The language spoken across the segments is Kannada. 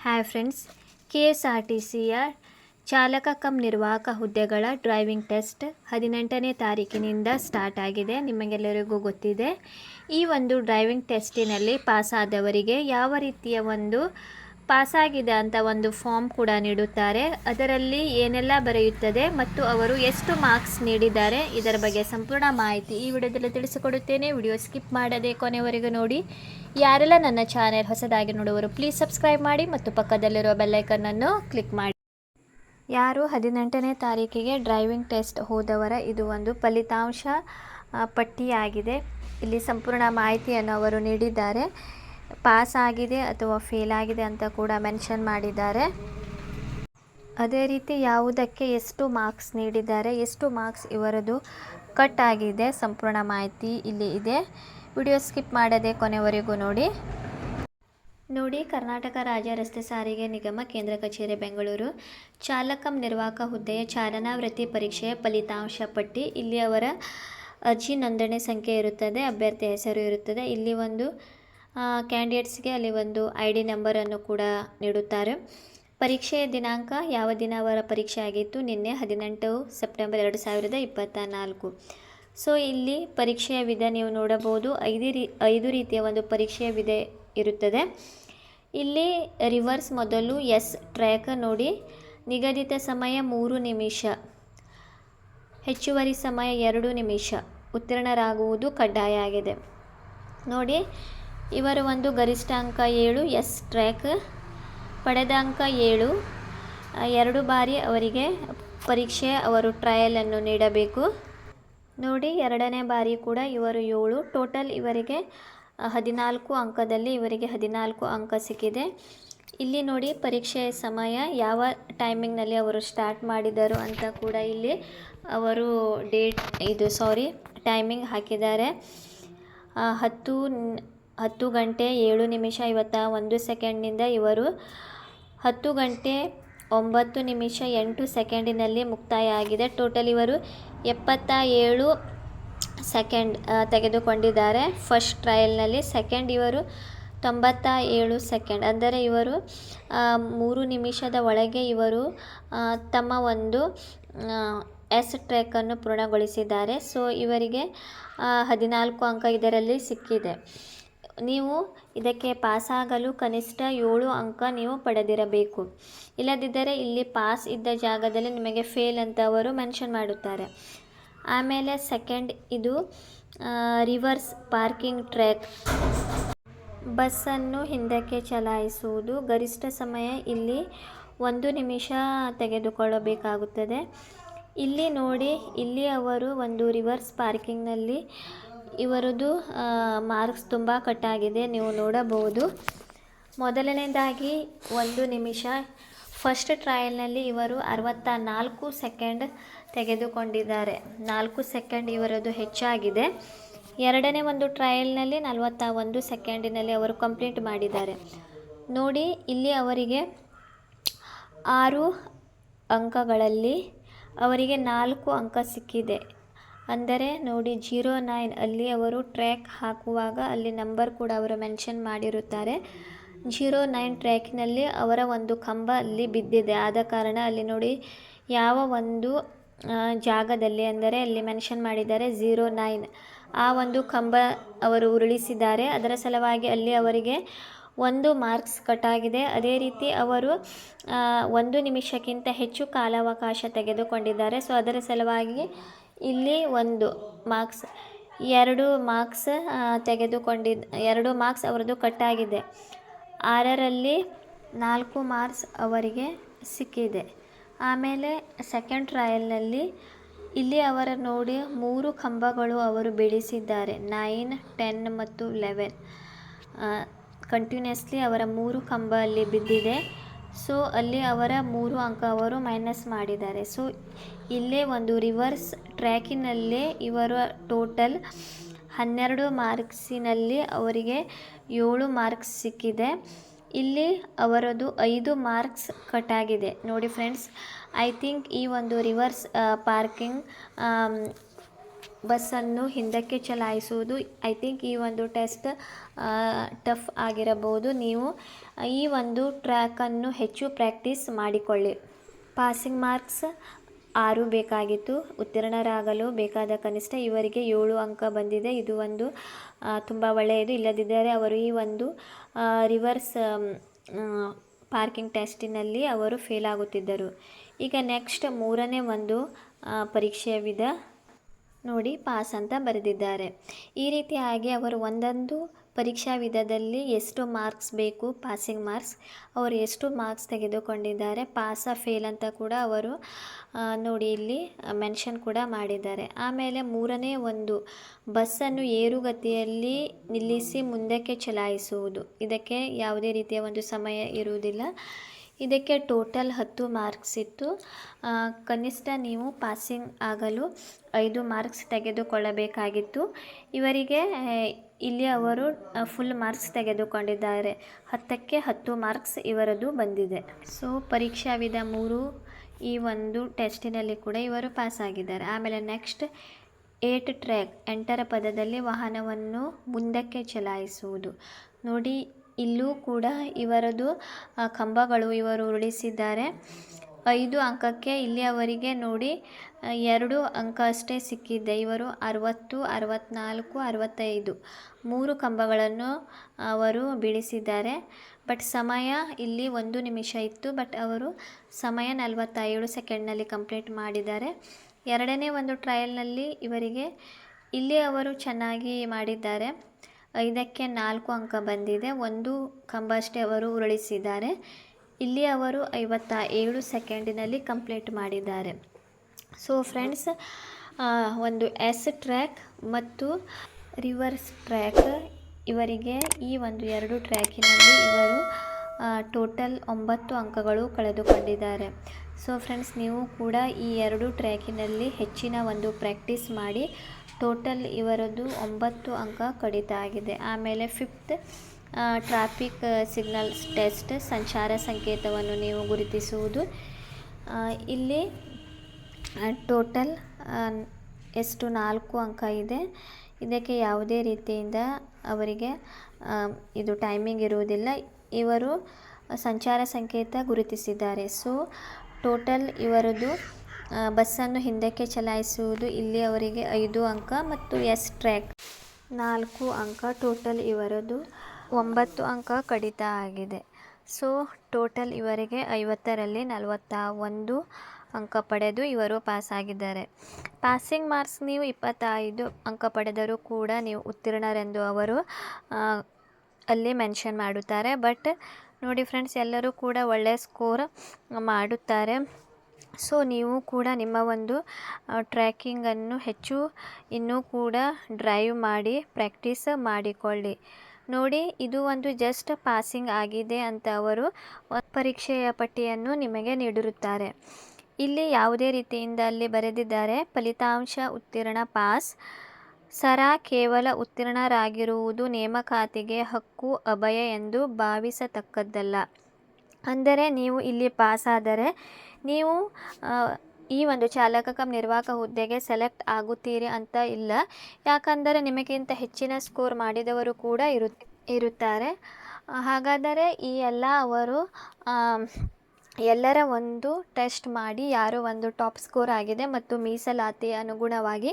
Hi friends K S R T ಸಿಯ ಚಾಲಕ ಕಮ್ ನಿರ್ವಾಹಕ ಹುದ್ದೆಗಳ ಡ್ರೈವಿಂಗ್ ಟೆಸ್ಟ್ ಹದಿನೆಂಟನೇ ತಾರೀಕಿನಿಂದ ಸ್ಟಾರ್ಟ್ ಆಗಿದೆ. ನಿಮಗೆಲ್ಲರಿಗೂ ಗೊತ್ತಿದೆ. ಈ ಒಂದು ಡ್ರೈವಿಂಗ್ ಟೆಸ್ಟಿನಲ್ಲಿ ಪಾಸಾದವರಿಗೆ ಯಾವ ರೀತಿಯ ಒಂದು ಪಾಸಾಗಿದೆ ಅಂತ ಒಂದು ಫಾರ್ಮ್ ಕೂಡ ನೀಡುತ್ತಾರೆ. ಅದರಲ್ಲಿ ಏನೆಲ್ಲ ಬರೆಯುತ್ತದೆ ಮತ್ತು ಅವರು ಎಷ್ಟು ಮಾರ್ಕ್ಸ್ ನೀಡಿದ್ದಾರೆ ಇದರ ಬಗ್ಗೆ ಸಂಪೂರ್ಣ ಮಾಹಿತಿ ಈ ವಿಡಿಯೋದಲ್ಲಿ ತಿಳಿಸಿಕೊಡುತ್ತೇನೆ. ವಿಡಿಯೋ ಸ್ಕಿಪ್ ಮಾಡದೆ ಕೊನೆವರೆಗೂ ನೋಡಿ. ಯಾರೆಲ್ಲ ನನ್ನ ಚಾನೆಲ್ ಹೊಸದಾಗಿ ನೋಡುವರು ಪ್ಲೀಸ್ ಸಬ್ಸ್ಕ್ರೈಬ್ ಮಾಡಿ ಮತ್ತು ಪಕ್ಕದಲ್ಲಿರುವ ಬೆಲ್ಲೈಕನ್ನನ್ನು ಕ್ಲಿಕ್ ಮಾಡಿ. ಯಾರು ಹದಿನೆಂಟನೇ ತಾರೀಕಿಗೆ ಡ್ರೈವಿಂಗ್ ಟೆಸ್ಟ್ ಹೋದವರ ಇದು ಒಂದು ಫಲಿತಾಂಶ ಪಟ್ಟಿಯಾಗಿದೆ. ಇಲ್ಲಿ ಸಂಪೂರ್ಣ ಮಾಹಿತಿಯನ್ನು ಅವರು ನೀಡಿದ್ದಾರೆ. ಪಾಸ್ ಆಗಿದೆ ಅಥವಾ ಫೇಲ್ ಆಗಿದೆ ಅಂತ ಕೂಡ ಮೆನ್ಷನ್ ಮಾಡಿದ್ದಾರೆ. ಅದೇ ರೀತಿ ಯಾವುದಕ್ಕೆ ಎಷ್ಟು ಮಾರ್ಕ್ಸ್ ನೀಡಿದ್ದಾರೆ, ಎಷ್ಟು ಮಾರ್ಕ್ಸ್ ಇವರದು ಕಟ್ ಆಗಿದೆ ಸಂಪೂರ್ಣ ಮಾಹಿತಿ ಇಲ್ಲಿ ಇದೆ. ವಿಡಿಯೋ ಸ್ಕಿಪ್ ಮಾಡದೆ ಕೊನೆವರೆಗೂ ನೋಡಿ. ನೋಡಿ, ಕರ್ನಾಟಕ ರಾಜ್ಯ ರಸ್ತೆ ಸಾರಿಗೆ ನಿಗಮ, ಕೇಂದ್ರ ಕಚೇರಿ, ಬೆಂಗಳೂರು. ಚಾಲಕಂ ನಿರ್ವಾಹಕ ಹುದ್ದೆಯ ಚಾಲನಾ ವೃತ್ತಿ ಪರೀಕ್ಷೆಯ ಫಲಿತಾಂಶ ಪಟ್ಟಿ. ಇಲ್ಲಿ ಅವರ ಅರ್ಜಿ ನೋಂದಣಿ ಸಂಖ್ಯೆ ಇರುತ್ತದೆ ಅಭ್ಯರ್ಥಿ ಹೆಸರು ಇರುತ್ತದೆ. ಇಲ್ಲಿ ಒಂದು ಕ್ಯಾಂಡಿಡೇಟ್ಸ್ಗೆ ಅಲ್ಲಿ ಒಂದು ಐ ಡಿ ನಂಬರನ್ನು ಕೂಡ ನೀಡುತ್ತಾರೆ. ಪರೀಕ್ಷೆಯ ದಿನಾಂಕ ಯಾವ ದಿನ ಅವರ ಪರೀಕ್ಷೆ ಆಗಿತ್ತು? ನಿನ್ನೆ ಹದಿನೆಂಟು ಸೆಪ್ಟೆಂಬರ್ ಎರಡು ಸಾವಿರದ ಇಪ್ಪತ್ತ ನಾಲ್ಕು ಸೊ ಇಲ್ಲಿ ಪರೀಕ್ಷೆಯ ವಿಧ ನೀವು ನೋಡಬಹುದು. ಐದು ರೀ, ಐದು ರೀತಿಯ ಒಂದು ಪರೀಕ್ಷೆಯ ವಿಧ ಇರುತ್ತದೆ. ಇಲ್ಲಿ ರಿವರ್ಸ್ ಮೊದಲು ಎಸ್ ಟ್ರ್ಯಾಕ್ ನೋಡಿ. ನಿಗದಿತ ಸಮಯ ಮೂರು ನಿಮಿಷ. ಹೆಚ್ಚುವರಿ ಸಮಯ ಎರಡು ನಿಮಿಷ. ಉತ್ತೀರ್ಣರಾಗುವುದು ಕಡ್ಡಾಯ ಆಗಿದೆ. ನೋಡಿ. ಇವರ ಒಂದು ಗರಿಷ್ಠ ಅಂಕ ಏಳು, ಎಸ್ ಟ್ರ್ಯಾಕ್. ಪಡೆದ ಅಂಕ ಏಳು. ಎರಡು ಬಾರಿ ಅವರಿಗೆ ಪರೀಕ್ಷೆ, ಅವರು ಟ್ರಯಲನ್ನು ನೀಡಬೇಕು. ನೋಡಿ, ಎರಡನೇ ಬಾರಿ ಕೂಡ ಇವರು ಏಳು. ಟೋಟಲ್ ಇವರಿಗೆ ಹದಿನಾಲ್ಕು ಅಂಕದಲ್ಲಿ ಇವರಿಗೆ ಹದಿನಾಲ್ಕು ಅಂಕ ಸಿಕ್ಕಿದೆ. ಇಲ್ಲಿ ನೋಡಿ ಪರೀಕ್ಷೆಯ ಸಮಯ, ಯಾವ ಟೈಮಿಂಗ್ನಲ್ಲಿ ಅವರು ಸ್ಟಾರ್ಟ್ ಮಾಡಿದರು ಅಂತ ಕೂಡ ಇಲ್ಲಿ ಅವರು ಡೇಟ್, ಇದು ಸಾರಿ, ಟೈಮಿಂಗ್ ಹಾಕಿದ್ದಾರೆ. ಹತ್ತು ಹತ್ತು ಗಂಟೆ ಏಳು ನಿಮಿಷ ಐವತ್ತ ಒಂದು ಸೆಕೆಂಡ್ನಿಂದ ಇವರು ಹತ್ತು ಗಂಟೆ ಒಂಬತ್ತು ನಿಮಿಷ ಎಂಟು ಸೆಕೆಂಡಿನಲ್ಲಿ ಮುಕ್ತಾಯ ಆಗಿದೆ ಟೋಟಲ್ ಇವರು ಎಪ್ಪತ್ತ ಏಳು ಸೆಕೆಂಡ್ ತೆಗೆದುಕೊಂಡಿದ್ದಾರೆ. ಫಸ್ಟ್ ಟ್ರಯಲ್ನಲ್ಲಿ ಸೆಕೆಂಡ್ ಇವರು ತೊಂಬತ್ತ ಏಳು ಸೆಕೆಂಡ್. ಅಂದರೆ ಇವರು ಮೂರು ನಿಮಿಷದ ಒಳಗೆ ಇವರು ತಮ್ಮ ಒಂದು ಎಸ್ ಟ್ರ್ಯಾಕನ್ನು ಪೂರ್ಣಗೊಳಿಸಿದ್ದಾರೆ. ಸೊ, ಇವರಿಗೆ ಹದಿನಾಲ್ಕು ಅಂಕ ಇದರಲ್ಲಿ ಸಿಕ್ಕಿದೆ. ನೀವು ಇದಕ್ಕೆ ಪಾಸಾಗಲು ಕನಿಷ್ಠ ಏಳು ಅಂಕ ನೀವು ಪಡೆದಿರಬೇಕು. ಇಲ್ಲದಿದ್ದರೆ ಇಲ್ಲಿ ಪಾಸ್ ಇದ್ದ ಜಾಗದಲ್ಲಿ ನಿಮಗೆ ಫೇಲ್ ಅಂತ ಅವರು ಮೆನ್ಷನ್ ಮಾಡುತ್ತಾರೆ. ಆಮೇಲೆ ಸೆಕೆಂಡ್ ಇದು ರಿವರ್ಸ್ ಪಾರ್ಕಿಂಗ್ ಟ್ರ್ಯಾಕ್. ಬಸ್ಸನ್ನು ಹಿಂದಕ್ಕೆ ಚಲಾಯಿಸುವುದು ಗರಿಷ್ಠ ಸಮಯ ಇಲ್ಲಿ ಒಂದು ನಿಮಿಷ ತೆಗೆದುಕೊಳ್ಳಬೇಕಾಗುತ್ತದೆ. ಇಲ್ಲಿ ನೋಡಿ, ಇಲ್ಲಿ ಅವರು ಒಂದು ರಿವರ್ಸ್ ಪಾರ್ಕಿಂಗ್ನಲ್ಲಿ ಇವರದು ಮಾರ್ಕ್ಸ್ ತುಂಬ ಕಟ್ಟಾಗಿದೆ, ನೀವು ನೋಡಬಹುದು. ಮೊದಲನೇದಾಗಿ ಒಂದು ನಿಮಿಷ. ಫಸ್ಟ್ ಟ್ರಯಲ್ನಲ್ಲಿ ಇವರು ಅರವತ್ತ ನಾಲ್ಕು ಸೆಕೆಂಡ್ ತೆಗೆದುಕೊಂಡಿದ್ದಾರೆ. ನಾಲ್ಕು ಸೆಕೆಂಡ್ ಇವರದು ಹೆಚ್ಚಾಗಿದೆ. ಎರಡನೇ ಒಂದು ಟ್ರಯಲ್ನಲ್ಲಿ ನಲವತ್ತ ಒಂದು ಸೆಕೆಂಡಿನಲ್ಲಿ ಅವರು ಕಂಪ್ಲೀಟ್ ಮಾಡಿದ್ದಾರೆ. ನೋಡಿ, ಇಲ್ಲಿ ಅವರಿಗೆ ಆರು ಅಂಕಗಳಲ್ಲಿ, ಅವರಿಗೆ ನಾಲ್ಕು ಅಂಕ ಸಿಕ್ಕಿದೆ. ಅಂದರೆ ನೋಡಿ, ಜೀರೋ ನೈನ್ ಅಲ್ಲಿ ಅವರು ಟ್ರ್ಯಾಕ್ ಹಾಕುವಾಗ ಅಲ್ಲಿ ನಂಬರ್ ಕೂಡ ಅವರು ಮೆನ್ಷನ್ ಮಾಡಿರುತ್ತಾರೆ. ಜೀರೋ ನೈನ್ ಟ್ರ್ಯಾಕ್ನಲ್ಲಿ ಅವರ ಒಂದು ಕಂಬ ಅಲ್ಲಿ ಬಿದ್ದಿದೆ. ಆದ ಕಾರಣ ಅಲ್ಲಿ ನೋಡಿ ಯಾವ ಒಂದು ಜಾಗದಲ್ಲಿ ಅಂದರೆ ಅಲ್ಲಿ ಮೆನ್ಷನ್ ಮಾಡಿದ್ದಾರೆ ಝೀರೋ ನೈನ್. ಆ ಒಂದು ಕಂಬ ಅವರು ಉರುಳಿಸಿದ್ದಾರೆ. ಅದರ ಸಲುವಾಗಿ ಅಲ್ಲಿ ಅವರಿಗೆ ಒಂದು ಮಾರ್ಕ್ಸ್ ಕಟ್ಟಾಗಿದೆ. ಅದೇ ರೀತಿ ಅವರು ಒಂದು ನಿಮಿಷಕ್ಕಿಂತ ಹೆಚ್ಚು ಕಾಲಾವಕಾಶ ತೆಗೆದುಕೊಂಡಿದ್ದಾರೆ. ಸೊ ಅದರ ಸಲುವಾಗಿ ಇಲ್ಲಿ ಒಂದು ಮಾರ್ಕ್ಸ್, ಎರಡು ಮಾರ್ಕ್ಸ್ ತೆಗೆದುಕೊಂಡಿದ್ದ ಎರಡು ಮಾರ್ಕ್ಸ್ ಅವರದ್ದು ಕಟ್ಟಾಗಿದೆ. ಆರರಲ್ಲಿ ನಾಲ್ಕು ಮಾರ್ಕ್ಸ್ ಅವರಿಗೆ ಸಿಕ್ಕಿದೆ. ಆಮೇಲೆ ಸೆಕೆಂಡ್ ಟ್ರಯಲ್ನಲ್ಲಿ ಇಲ್ಲಿ ಅವರ ನೋಡಿ ಮೂರು ಕಂಬಗಳು ಅವರು ಬೆಳೆಸಿದ್ದಾರೆ. ನೈನ್ ಟೆನ್ ಮತ್ತು ಲೆವೆನ್ ಕಂಟಿನ್ಯೂಸ್ಲಿ ಅವರ ಮೂರು ಕಂಬ ಅಲ್ಲಿ ಬಿದ್ದಿದೆ. ಸೊ ಅಲ್ಲಿ ಅವರ ಮೂರು ಅಂಕ ಅವರು ಮೈನಸ್ ಮಾಡಿದ್ದಾರೆ. ಸೊ ಇಲ್ಲೇ ಒಂದು ರಿವರ್ಸ್ ಟ್ರ್ಯಾಕಿನಲ್ಲೇ ಇವರ ಟೋಟಲ್ ಹನ್ನೆರಡು ಮಾರ್ಕ್ಸಿನಲ್ಲಿ ಅವರಿಗೆ ಏಳು ಮಾರ್ಕ್ಸ್ ಸಿಕ್ಕಿದೆ. ಇಲ್ಲಿ ಅವರದು ಐದು ಮಾರ್ಕ್ಸ್ ಕಟ್ಟಾಗಿದೆ ನೋಡಿ ಫ್ರೆಂಡ್ಸ್ ಐ ಥಿಂಕ್ ಈ ಒಂದು ರಿವರ್ಸ್ ಪಾರ್ಕಿಂಗ್ ಬಸ್ಸನ್ನು ಹಿಂದಕ್ಕೆ ಚಲಾಯಿಸುವುದು ಐ ಥಿಂಕ್ ಈ ಒಂದು ಟೆಸ್ಟ್ ಟಫ್ ಆಗಿರಬಹುದು. ನೀವು ಈ ಒಂದು ಟ್ರ್ಯಾಕನ್ನು ಹೆಚ್ಚು ಪ್ರಾಕ್ಟೀಸ್ ಮಾಡಿಕೊಳ್ಳಿ. ಪಾಸಿಂಗ್ ಮಾರ್ಕ್ಸ್ ಆರು ಬೇಕಾಗಿತ್ತು, ಉತ್ತೀರ್ಣರಾಗಲು ಬೇಕಾದ ಕನಿಷ್ಠ ಇವರಿಗೆ ಏಳು ಅಂಕ ಬಂದಿದೆ. ಇದು ಒಂದು ತುಂಬ ಒಳ್ಳೆಯದು. ಇಲ್ಲದಿದ್ದರೆ ಅವರು ಈ ಒಂದು ರಿವರ್ಸ್ ಪಾರ್ಕಿಂಗ್ ಟೆಸ್ಟಿನಲ್ಲಿ ಅವರು ಫೇಲ್ ಆಗುತ್ತಿದ್ದರು. ಈಗ ನೆಕ್ಸ್ಟ್ ಮೂರನೇ ಒಂದು ಪರೀಕ್ಷೆಯ ವಿಧ. ನೋಡಿ ಪಾಸ್ ಅಂತ ಬರೆದಿದ್ದಾರೆ. ಈ ರೀತಿಯಾಗಿ ಅವರು ಒಂದೊಂದು ಪರೀಕ್ಷಾ ವಿಧದಲ್ಲಿ ಎಷ್ಟು ಮಾರ್ಕ್ಸ್ ಬೇಕು, ಪಾಸಿಂಗ್ ಮಾರ್ಕ್ಸ್, ಅವರು ಎಷ್ಟು ಮಾರ್ಕ್ಸ್ ತೆಗೆದುಕೊಂಡಿದ್ದಾರೆ, ಪಾಸ ಫೇಲ್ ಅಂತ ಕೂಡ ಅವರು ನೋಡಿ ಇಲ್ಲಿ ಮೆನ್ಷನ್ ಕೂಡ ಮಾಡಿದ್ದಾರೆ. ಆಮೇಲೆ ಮೂರನೇ ಒಂದು, ಬಸ್ಸನ್ನು ಏರುಗತಿಯಲ್ಲಿ ನಿಲ್ಲಿಸಿ ಮುಂದಕ್ಕೆ ಚಲಾಯಿಸುವುದು. ಇದಕ್ಕೆ ಯಾವುದೇ ರೀತಿಯ ಒಂದು ಸಮಯ ಇರುವುದಿಲ್ಲ. ಇದಕ್ಕೆ ಟೋಟಲ್ ಹತ್ತು ಮಾರ್ಕ್ಸ್ ಇತ್ತು. ಕನಿಷ್ಠ ನೀವು ಪಾಸಿಂಗ್ ಆಗಲು ಐದು ಮಾರ್ಕ್ಸ್ ತೆಗೆದುಕೊಳ್ಳಬೇಕಾಗಿತ್ತು. ಇವರಿಗೆ ಇಲ್ಲಿ ಅವರು ಫುಲ್ ಮಾರ್ಕ್ಸ್ ತೆಗೆದುಕೊಂಡಿದ್ದಾರೆ. ಹತ್ತಕ್ಕೆ ಹತ್ತು ಮಾರ್ಕ್ಸ್ ಇವರದು ಬಂದಿದೆ. ಸೊ ಪರೀಕ್ಷಾ ವಿಧ ಮೂರು ಈ ಒಂದು ಟೆಸ್ಟಿನಲ್ಲಿ ಕೂಡ ಇವರು ಪಾಸ್ ಆಗಿದ್ದಾರೆ. ಆಮೇಲೆ ನೆಕ್ಸ್ಟ್ ಏಟ್ ಟ್ರ್ಯಾಕ್ ಎಂಟರ ಪದದಲ್ಲಿ ವಾಹನವನ್ನು ಮುಂದಕ್ಕೆ ಚಲಾಯಿಸುವುದು. ನೋಡಿ ಇಲ್ಲೂ ಕೂಡ ಇವರದು ಕಂಬಗಳು ಇವರು ಉರುಳಿಸಿದ್ದಾರೆ. ಐದು ಅಂಕಕ್ಕೆ ಇಲ್ಲಿ ಅವರಿಗೆ ನೋಡಿ ಎರಡು ಅಂಕ ಅಷ್ಟೇ ಸಿಕ್ಕಿದೆ. ಇವರು ಅರವತ್ತು ಅರವತ್ತ್ನಾಲ್ಕು ಅರವತ್ತೈದು. ಮೂರು ಕಂಬಗಳನ್ನು ಅವರು ಬಿಡಿಸಿದ್ದಾರೆ. ಬಟ್ ಸಮಯ ಇಲ್ಲಿ ಒಂದು ನಿಮಿಷ ಇತ್ತು. ಬಟ್ ಅವರು ಸಮಯ ನಲವತ್ತೇಳು ಸೆಕೆಂಡ್ನಲ್ಲಿ ಕಂಪ್ಲೀಟ್ ಮಾಡಿದ್ದಾರೆ. ಎರಡನೇ ಒಂದು ಟ್ರಯಲ್ನಲ್ಲಿ ಇವರಿಗೆ ಇಲ್ಲಿ ಅವರು ಚೆನ್ನಾಗಿ ಮಾಡಿದ್ದಾರೆ. ಐದಕ್ಕೆ ನಾಲ್ಕು ಅಂಕ ಬಂದಿದೆ. ಒಂದು ಕಂಬ ಅವರು ಉರುಳಿಸಿದ್ದಾರೆ. ಇಲ್ಲಿ ಅವರು ಐವತ್ತ ಏಳು ಸೆಕೆಂಡಿನಲ್ಲಿ ಕಂಪ್ಲೀಟ್ ಮಾಡಿದ್ದಾರೆ. ಸೊ ಫ್ರೆಂಡ್ಸ್ ಒಂದು ಎಸ್ ಟ್ರ್ಯಾಕ್ ಮತ್ತು ರಿವರ್ಸ್ ಟ್ರ್ಯಾಕ್ ಇವರಿಗೆ ಈ ಒಂದು ಎರಡು ಟ್ರ್ಯಾಕಿನಲ್ಲಿ ಇವರು ಟೋಟಲ್ ಒಂಬತ್ತು ಅಂಕಗಳು ಕಳೆದುಕೊಂಡಿದ್ದಾರೆ. ಸೊ ಫ್ರೆಂಡ್ಸ್ ನೀವು ಕೂಡ ಈ ಎರಡು ಟ್ರ್ಯಾಕಿನಲ್ಲಿ ಹೆಚ್ಚಿನ ಒಂದು ಪ್ರಾಕ್ಟೀಸ್ ಮಾಡಿ ಟೋಟಲ್ ಇವರದ್ದು ಒಂಬತ್ತು ಅಂಕ ಕಡಿತ ಆಗಿದೆ. ಆಮೇಲೆ ಫಿಫ್ತ್ ಟ್ರಾಫಿಕ್ ಸಿಗ್ನಲ್ಸ್ ಟೆಸ್ಟ್, ಸಂಚಾರ ಸಂಕೇತವನ್ನು ನೀವು ಗುರುತಿಸುವುದು. ಇಲ್ಲಿ ಟೋಟಲ್ ಎಷ್ಟು ನಾಲ್ಕು ಅಂಕ ಇದೆ. ಇದಕ್ಕೆ ಯಾವುದೇ ರೀತಿಯಿಂದ ಅವರಿಗೆ ಇದು ಟೈಮಿಂಗ್ ಇರುವುದಿಲ್ಲ. ಇವರು ಸಂಚಾರ ಸಂಕೇತ ಗುರುತಿಸಿದ್ದಾರೆ. ಸೊ, ಟೋಟಲ್ ಇವರದು ಬಸ್ಸನ್ನು ಹಿಂದಕ್ಕೆ ಚಲಾಯಿಸುವುದು ಇಲ್ಲಿ ಅವರಿಗೆ ಐದು ಅಂಕ ಮತ್ತು ಎಸ್ ಟ್ರ್ಯಾಕ್. ನಾಲ್ಕು ಅಂಕ ಟೋಟಲ್ ಇವರದು, ಒಂಬತ್ತು ಅಂಕ ಕಡಿತ ಆಗಿದೆ. ಸೊ, ಟೋಟಲ್ ಇವರಿಗೆ ಐವತ್ತರಲ್ಲಿ ನಲವತ್ತ ಒಂದು ಅಂಕ ಪಡೆದು ಇವರು ಪಾಸ್ ಆಗಿದ್ದಾರೆ ಪಾಸಿಂಗ್ ಮಾರ್ಕ್ಸ್ ನೀವು ಇಪ್ಪತ್ತೈದು ಅಂಕ ಪಡೆದರೂ ಕೂಡ ನೀವು ಉತ್ತೀರ್ಣರೆಂದು ಅವರು ಅಲ್ಲಿ ಮೆನ್ಷನ್ ಮಾಡುತ್ತಾರೆ. ಬಟ್ ನೋಡಿ ಫ್ರೆಂಡ್ಸ್, ಎಲ್ಲರೂ ಕೂಡ ಒಳ್ಳೆಯ ಸ್ಕೋರ್ ಮಾಡುತ್ತಾರೆ. ಸೊ ನೀವು ಕೂಡ ನಿಮ್ಮ ಒಂದು ಟ್ರ್ಯಾಕಿಂಗನ್ನು ಹೆಚ್ಚು ಇನ್ನೂ ಕೂಡ ಡ್ರೈವ್ ಮಾಡಿ ಪ್ರ್ಯಾಕ್ಟೀಸ್ ಮಾಡಿಕೊಳ್ಳಿ. ನೋಡಿ, ಇದು ಒಂದು ಜಸ್ಟ್ ಪಾಸಿಂಗ್ ಆಗಿದೆ ಅಂತ ಅವರು ಪರೀಕ್ಷೆಯ ಪಟ್ಟಿಯನ್ನು ನಿಮಗೆ ನೀಡಿರುತ್ತಾರೆ. ಇಲ್ಲಿ ಯಾವುದೇ ರೀತಿಯಿಂದ ಅಲ್ಲಿ ಬರೆದಿದ್ದಾರೆ, ಫಲಿತಾಂಶ ಉತ್ತೀರ್ಣ ಪಾಸ್ ಸರ ಕೇವಲ ಉತ್ತೀರ್ಣರಾಗಿರುವುದು ನೇಮಕಾತಿಗೆ ಹಕ್ಕು, ಅಭಯ ಎಂದು ಭಾವಿಸತಕ್ಕದ್ದಲ್ಲ. ಅಂದರೆ ನೀವು ಇಲ್ಲಿ ಪಾಸಾದರೆ ನೀವು ಈ ಒಂದು ಚಾಲಕ ಕಮ್ ನಿರ್ವಾಹಕ ಹುದ್ದೆಗೆ ಸೆಲೆಕ್ಟ್ ಆಗುತ್ತೀರಿ ಅಂತ ಇಲ್ಲ. ಯಾಕಂದರೆ ನಿಮಗಿಂತ ಹೆಚ್ಚಿನ ಸ್ಕೋರ್ ಮಾಡಿದವರು ಕೂಡ ಇರು ಇರುತ್ತಾರೆ. ಹಾಗಾದರೆ ಈ ಎಲ್ಲ ಅವರು ಎಲ್ಲರ ಒಂದು ಟೆಸ್ಟ್ ಮಾಡಿ ಯಾರು ಒಂದು ಟಾಪ್ ಸ್ಕೋರ್ ಆಗಿದೆ ಮತ್ತು ಮೀಸಲಾತಿ ಅನುಗುಣವಾಗಿ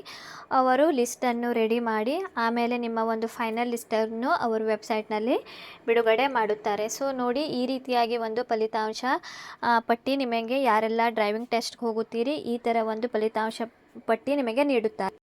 ಅವರು ಲಿಸ್ಟನ್ನು ರೆಡಿ ಮಾಡಿ, ಆಮೇಲೆ ನಿಮ್ಮ ಒಂದು ಫೈನಲ್ ಲಿಸ್ಟನ್ನು ಅವರು ವೆಬ್ಸೈಟ್ನಲ್ಲಿ ಬಿಡುಗಡೆ ಮಾಡುತ್ತಾರೆ. ಸೊ, ನೋಡಿ ಈ ರೀತಿಯಾಗಿ ಒಂದು ಫಲಿತಾಂಶ ಪಟ್ಟಿ ನಿಮಗೆ ಯಾರೆಲ್ಲ ಡ್ರೈವಿಂಗ್ ಟೆಸ್ಟ್ಗೆ ಹೋಗುತ್ತೀರಿ, ಈ ಥರ ಒಂದು ಫಲಿತಾಂಶ ಪಟ್ಟಿ ನಿಮಗೆ ನೀಡುತ್ತಾರೆ.